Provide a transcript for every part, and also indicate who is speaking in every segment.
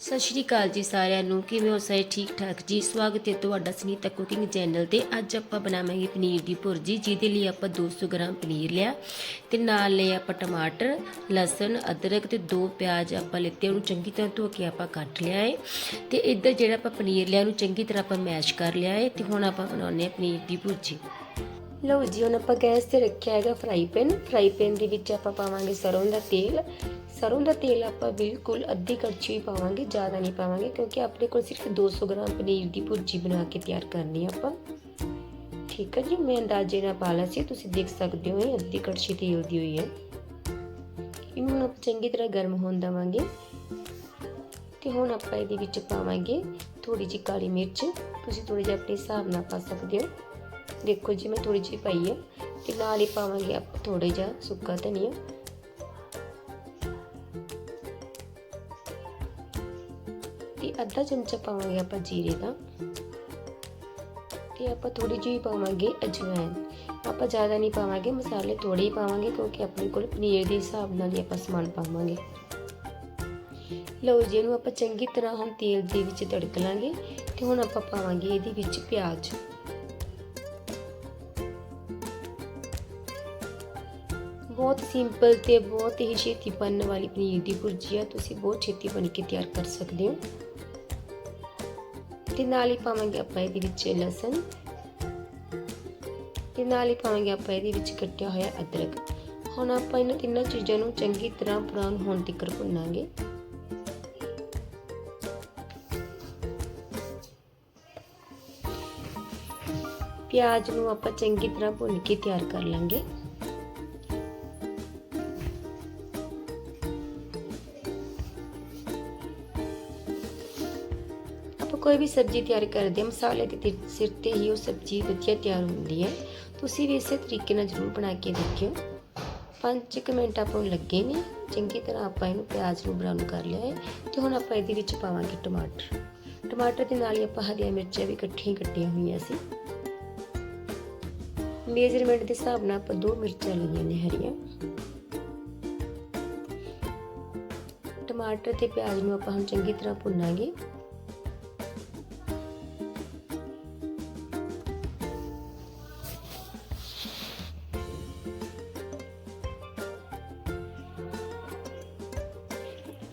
Speaker 1: ਸਤਿ ਸ਼੍ਰੀ ਅਕਾਲ ਜੀ ਸਾਰਿਆਂ ਨੂੰ। ਕਿਵੇਂ ਹੋ ਸਾਰੇ ਠੀਕ ਠਾਕ ਜੀ? ਸਵਾਗਤ ਹੈ ਤੁਹਾਡਾ ਸੁਨੀਤਾ ਕੁਕਿੰਗ ਚੈਨਲ ਤੇ। ਅੱਜ ਆਪਾਂ ਬਣਾਵਾਂਗੇ ਪਨੀਰ ਦੀ ਭੁਰਜੀ, ਜਿਹਦੇ ਲਈ ਆਪਾਂ 200 ਗ੍ਰਾਮ ਪਨੀਰ ਲਿਆ ਤੇ ਨਾਲ ਲਏ ਆਪਾਂ ਟਮਾਟਰ, ਲਸਣ, ਅਦਰਕ ਤੇ ਦੋ ਪਿਆਜ਼ ਆਪਾਂ ਲਿੱਤੇ, ਉਹਨੂੰ ਚੰਗੀ ਤਰ੍ਹਾਂ ਧੋ ਕੇ ਆਪਾਂ ਕੱਟ ਲਿਆ ਏ। ਤੇ ਇੱਧਰ ਜਿਹੜਾ ਆਪਾਂ ਪਨੀਰ ਲਿਆ, ਉਹਨੂੰ ਚੰਗੀ ਤਰ੍ਹਾਂ ਆਪਾਂ ਮੈਸ਼ ਕਰ ਲਿਆ ਏ ਤੇ ਹੁਣ ਆਪਾਂ ਬਣਾਉਂਦੇ ਆ ਪਨੀਰ ਦੀ ਭੁਰਜੀ। ਲਓ ਜੀ, ਹੁਣ ਆਪਾਂ ਗੈਸ ਤੇ ਰੱਖਿਆ ਹੈਗਾ ਫਰਾਈ ਪੈਨ ਫਰਾਈ ਪੈਨ ਦੇ ਵਿੱਚ ਆਪਾਂ ਪਾਵਾਂਗੇ ਸਰੋਂ ਦਾ ਤੇਲ ਸਰੋਂ ਦਾ ਤੇਲ ਆਪਾਂ ਬਿਲਕੁਲ ਅੱਧੀ ਕੜਛੀ ਪਾਵਾਂਗੇ, ਜ਼ਿਆਦਾ ਨਹੀਂ ਪਾਵਾਂਗੇ, ਕਿਉਂਕਿ ਆਪਣੇ ਕੋਲ ਸਿਰਫ 200 ਗ੍ਰਾਮ ਪਨੀਰ ਦੀ ਭੁਰਜੀ ਬਣਾ ਕੇ ਤਿਆਰ ਕਰਨੀ ਆ ਆਪਾਂ। ਠੀਕ ਹੈ ਜੀ, ਮੈਂ ਅੰਦਾਜ਼ੇ ਨਾਲ ਪਾ ਲਿਆ ਸੀ, ਤੁਸੀਂ ਦੇਖ ਸਕਦੇ ਹੋ ਇਹ ਅੱਧੀ ਕੜਛੀ ਤੇਲ ਦੀ ਹੋਈ ਹੈ। ਇਹਨੂੰ ਹੁਣ ਆਪਾਂ ਚੰਗੀ ਤਰ੍ਹਾਂ ਗਰਮ ਹੋਣ ਦੇਵਾਂਗੇ। ਤੇ ਹੁਣ ਆਪਾਂ ਇਹਦੇ ਵਿੱਚ ਪਾਵਾਂਗੇ ਥੋੜੀ ਜਿਹੀ ਕਾਲੀ ਮਿਰਚ, ਤੁਸੀਂ ਥੋੜੀ ਜਿਹੀ ਆਪਣੇ ਹਿਸਾਬ ਨਾਲ ਪਾ ਸਕਦੇ ਹੋ। ਦੇਖੋ ਜੀ, ਮੈਂ ਥੋੜੀ ਜਿਹੀ ਪਾਈ ਹੈ, ਤੇ ਨਾਲ ਹੀ ਪਾਵਾਂਗੇ ਆਪਾਂ ਥੋੜਾ ਜਿਹਾ ਸੁੱਕਾ ਧਨੀਆ। ਤੇ ਅੱਧਾ ਚਮਚਾ ਪਾਵਾਂਗੇ ਆਪਾਂ ਜੀਰੇ ਦਾ। ਤੇ ਆਪਾਂ ਥੋੜੀ ਜਿਹੀ ਪਾਵਾਂਗੇ ਅਜਵਾਇਨ ਆਪਾਂ ਜ਼ਿਆਦਾ ਨਹੀਂ ਪਾਵਾਂਗੇ, ਮਸਾਲੇ ਥੋੜੇ ਹੀ ਪਾਵਾਂਗੇ ਕਿਉਂਕਿ ਆਪਣੇ ਕੋਲ ਪਨੀਰ ਦੇ ਹਿਸਾਬ ਨਾਲ ਹੀ ਆਪਾਂ ਸਮਾਨ ਪਾਵਾਂਗੇ। ਲਓ ਜੀ, ਇਹਨੂੰ ਆਪਾਂ ਚੰਗੀ ਤਰ੍ਹਾਂ ਹੁਣ ਤੇਲ ਦੇ ਵਿੱਚ ਤੜਕ ਲਾਂਗੇ ਤੇ ਹੁਣ ਆਪਾਂ ਪਾਵਾਂਗੇ ਇਹਦੇ ਵਿੱਚ ਪਿਆਜ਼। ਬਹੁਤ ਸਿੰਪਲ ਤੇ ਬਹੁਤ ਹੀ ਛੇਤੀ ਬਣਨ ਵਾਲੀ ਪਨੀਰ ਦੀ ਭੁਰਜੀ ਆ। ਤੁਸੀਂ ਬਹੁਤ ਛੇਤੀ ਬਣ ਕੇ ਤਿਆਰ ਕਰ ਸਕਦੇ ਹੋ। ਤੇ ਨਾਲ ਹੀ ਪਾਵਾਂਗੇ ਆਪਾਂ ਇਹਦੇ ਵਿੱਚ ਲਸਣ ਤੇ ਨਾਲ ਹੀ ਪਾਵਾਂਗੇ ਆਪਾਂ ਇਹਦੇ ਵਿੱਚ ਕੱਟਿਆ ਹੋਇਆ ਅਦਰਕ ਹੁਣ ਆਪਾਂ ਇਹਨਾਂ ਤਿੰਨਾਂ ਚੀਜ਼ਾਂ ਨੂੰ ਚੰਗੀ ਤਰ੍ਹਾਂ ਬਰਾਊਨ ਹੋਣ ਤੱਕ ਭੁੰਨਾਂਗੇ ਪਿਆਜ਼ ਨੂੰ ਆਪਾਂ ਚੰਗੀ ਤਰ੍ਹਾਂ ਭੁੰਨ ਕੇ ਤਿਆਰ ਕਰ ਲਾਂਗੇ ਆਪਾਂ ਕੋਈ ਵੀ ਸਬਜ਼ੀ ਤਿਆਰ ਕਰਦੇ ਹਾਂ ਮਸਾਲੇ ਦੇ ਸਿਰ ਤੇ ਹੀ ਉਹ ਸਬਜ਼ੀ ਵਧੀਆ ਤਿਆਰ ਹੁੰਦੀ ਹੈ। ਤੁਸੀਂ ਵੀ ਇਸੇ ਤਰੀਕੇ ਨਾਲ ਜ਼ਰੂਰ ਬਣਾ ਕੇ ਦੇਖਿਓ। 5 ਮਿੰਟ ਆਪਾਂ ਨੂੰ ਲੱਗੇ ਨੇ। ਚੰਗੀ ਤਰ੍ਹਾਂ ਆਪਾਂ ਇਹਨੂੰ ਪਿਆਜ਼ ਨੂੰ ਬਰਾਊਨ ਕਰ ਲਿਆ ਹੈ ਤੇ ਹੁਣ ਆਪਾਂ ਇਹਦੇ ਵਿੱਚ ਪਾਵਾਂਗੇ ਟਮਾਟਰ। ਟਮਾਟਰ ਦੇ ਨਾਲ ਹੀ ਆਪਾਂ ਹਰੀਆਂ ਮਿਰਚਾਂ ਵੀ ਇਕੱਠੀਆਂ ਕੱਟੀਆਂ ਹੋਈਆਂ ਸੀ। ਮੇਜ਼ਰਮੈਂਟ ਦੇ ਹਿਸਾਬ ਨਾਲ ਆਪਾਂ ਦੋ ਮਿਰਚਾਂ ਲਈਆਂ ਨੇ ਹਰੀਆਂ। ਟਮਾਟਰ ਤੇ ਪਿਆਜ਼ ਨੂੰ ਆਪਾਂ ਹੁਣ ਚੰਗੀ ਤਰ੍ਹਾਂ ਭੁੰਨਾਂਗੇ।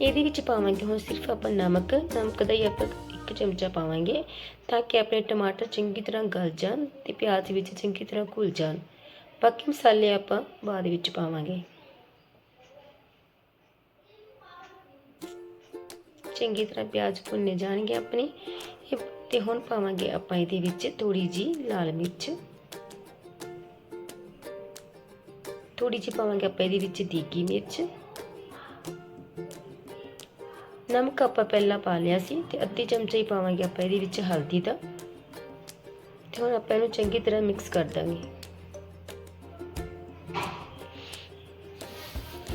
Speaker 1: ਇਹਦੇ ਵਿੱਚ ਪਾਵਾਂਗੇ ਹੁਣ ਸਿਰਫ ਆਪਾਂ ਨਮਕ ਨਮਕ ਦਾ ਹੀ ਆਪਾਂ ਇੱਕ ਚਮਚਾ ਪਾਵਾਂਗੇ, ਤਾਂ ਕਿ ਆਪਣੇ ਟਮਾਟਰ ਚੰਗੀ ਤਰ੍ਹਾਂ ਗਲ ਜਾਣ ਤੇ ਪਿਆਜ਼ ਵਿੱਚ ਚੰਗੀ ਤਰ੍ਹਾਂ ਘੁਲ ਜਾਣ। ਬਾਕੀ ਮਸਾਲੇ ਆਪਾਂ ਬਾਅਦ ਵਿੱਚ ਪਾਵਾਂਗੇ। ਚੰਗੀ ਤਰ੍ਹਾਂ ਪਿਆਜ਼ ਭੁੰਨੇ ਜਾਣਗੇ ਆਪਣੇ। ਤੇ ਹੁਣ ਪਾਵਾਂਗੇ ਆਪਾਂ ਇਹਦੇ ਵਿੱਚ ਥੋੜੀ ਜੀ ਲਾਲ ਮਿਰਚ। ਥੋੜੀ ਜਿਹੀ ਪਾਵਾਂਗੇ ਆਪਾਂ ਇਹਦੇ ਵਿੱਚ ਦੇਗੀ ਮਿਰਚ। ਨਮਕ ਆਪਾਂ ਪਹਿਲਾਂ ਪਾ ਲਿਆ ਸੀ ਤੇ ਅੱਧੀ ਚਮਚਾ ਹੀ ਪਾਵਾਂਗੇ ਆਪਾਂ ਇਹਦੇ ਵਿੱਚ ਹਲਦੀ ਦਾ। ਤੇ ਹੁਣ ਆਪਾਂ ਇਹਨੂੰ ਚੰਗੀ ਤਰ੍ਹਾਂ ਮਿਕਸ ਕਰ ਦਾਂਗੇ।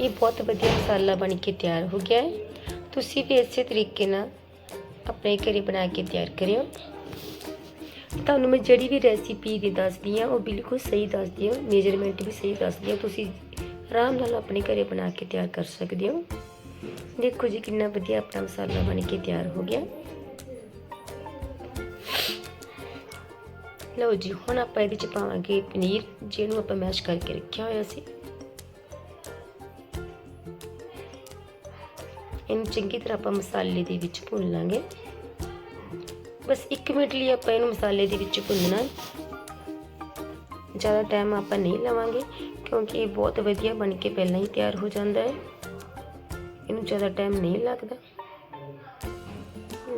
Speaker 1: ਇਹ ਬਹੁਤ ਵਧੀਆ ਮਸਾਲਾ ਬਣ ਕੇ ਤਿਆਰ ਹੋ ਗਿਆ ਹੈ। ਤੁਸੀਂ ਵੀ ਇਸੇ ਤਰੀਕੇ ਨਾਲ ਆਪਣੇ ਘਰੇ ਬਣਾ ਕੇ ਤਿਆਰ ਕਰਿਓ। ਤੁਹਾਨੂੰ ਮੈਂ ਜਿਹੜੀ ਵੀ ਰੈਸਿਪੀ ਦੀ ਦੱਸਦੀ ਆ ਉਹ ਬਿਲਕੁਲ ਸਹੀ ਦੱਸਦੀ ਆ ਮੇਜਰਮੈਂਟ ਵੀ ਸਹੀ ਦੱਸਦੀ ਆ ਤੁਸੀਂ ਆਰਾਮ ਨਾਲ ਆਪਣੇ ਘਰੇ ਬਣਾ ਕੇ ਤਿਆਰ ਕਰ ਸਕਦੇ ਹੋ। ਦੇਖੋ ਜੀ ਕਿੰਨਾ ਵਧੀਆ ਆਪਣਾ ਮਸਾਲਾ ਬਣ ਕੇ ਤਿਆਰ ਹੋ ਗਿਆ। ਲਓ ਜੀ, ਹੁਣ ਆਪਾਂ ਇਹਦੇ ਚ ਪਾਵਾਂਗੇ ਪਨੀਰ, ਜਿਹਨੂੰ ਆਪਾਂ ਮੈਸ਼ ਕਰਕੇ ਰੱਖਿਆ ਹੋਇਆ ਸੀ। ਇਹਨੂੰ ਚੰਗੀ ਤਰ੍ਹਾਂ ਆਪਾਂ ਮਸਾਲੇ ਦੇ ਵਿੱਚ ਭੁੰਨ ਲਾਂਗੇ। ਬਸ 1 ਮਿੰਟ ਲਈ ਆਪਾਂ ਇਹਨੂੰ ਮਸਾਲੇ ਦੇ ਵਿੱਚ ਭੁੰਨਣਾ ਜ਼ਿਆਦਾ ਟਾਈਮ ਆਪਾਂ ਨਹੀਂ ਲਵਾਂਗੇ, ਕਿਉਂਕਿ ਇਹ ਬਹੁਤ ਵਧੀਆ ਬਣ ਕੇ ਪਹਿਲਾਂ ਹੀ ਤਿਆਰ ਹੋ ਜਾਂਦਾ ਹੈ। ਇਹਨੂੰ ਜ਼ਿਆਦਾ ਟਾਈਮ ਨਹੀਂ ਲੱਗਦਾ।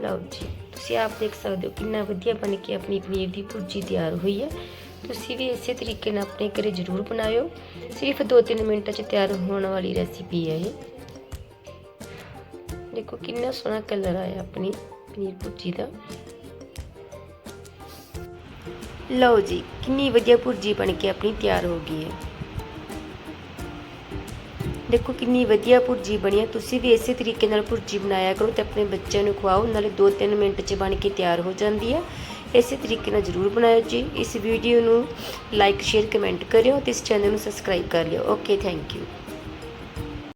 Speaker 1: ਲਓ ਜੀ, ਤੁਸੀਂ ਆਪ ਦੇਖ ਸਕਦੇ ਹੋ ਕਿੰਨਾ ਵਧੀਆ ਬਣ ਕੇ ਆਪਣੀ ਪਨੀਰ ਦੀ ਭੁਰਜੀ ਤਿਆਰ ਹੋਈ ਹੈ। ਤੁਸੀਂ ਵੀ ਇਸੇ ਤਰੀਕੇ ਨਾਲ ਆਪਣੇ ਘਰੇ ਜ਼ਰੂਰ ਬਣਾਇਓ। ਸਿਰਫ 2-3 ਮਿੰਟਾਂ 'ਚ ਤਿਆਰ ਹੋਣ ਵਾਲੀ ਰੈਸਿਪੀ ਹੈ ਇਹ। ਦੇਖੋ ਕਿੰਨਾ ਸੋਹਣਾ ਕਲਰ ਆਇਆ ਆਪਣੀ ਪਨੀਰ ਭੁਰਜੀ ਦਾ। ਲਓ ਜੀ, ਕਿੰਨੀ ਵਧੀਆ ਭੁਰਜੀ ਬਣ ਕੇ ਆਪਣੀ ਤਿਆਰ ਹੋ ਗਈ ਹੈ। ਦੇਖੋ ਕਿੰਨੀ ਵਧੀਆ ਭੁਰਜੀ ਬਣੀ ਹੈ। ਤੁਸੀਂ ਵੀ ਇਸੇ ਤਰੀਕੇ ਨਾਲ ਭੁਰਜੀ ਬਣਾਇਆ ਕਰੋ ਤੇ ਆਪਣੇ ਬੱਚਿਆਂ ਨੂੰ ਖਵਾਓ, ਨਾਲੇ 2-3 ਮਿੰਟ 'ਚ ਬਣ ਕੇ ਤਿਆਰ ਹੋ ਜਾਂਦੀ ਹੈ। ਇਸੇ ਤਰੀਕੇ ਨਾਲ ਜ਼ਰੂਰ ਬਣਾਇਓ ਜੀ। ਇਸ ਵੀਡੀਓ ਨੂੰ ਲਾਈਕ ਸ਼ੇਅਰ ਕਮੈਂਟ ਕਰਿਓ ਤੇ ਇਸ ਚੈਨਲ ਨੂੰ ਸਬਸਕ੍ਰਾਈਬ ਕਰ ਲਿਓ। Okay thank you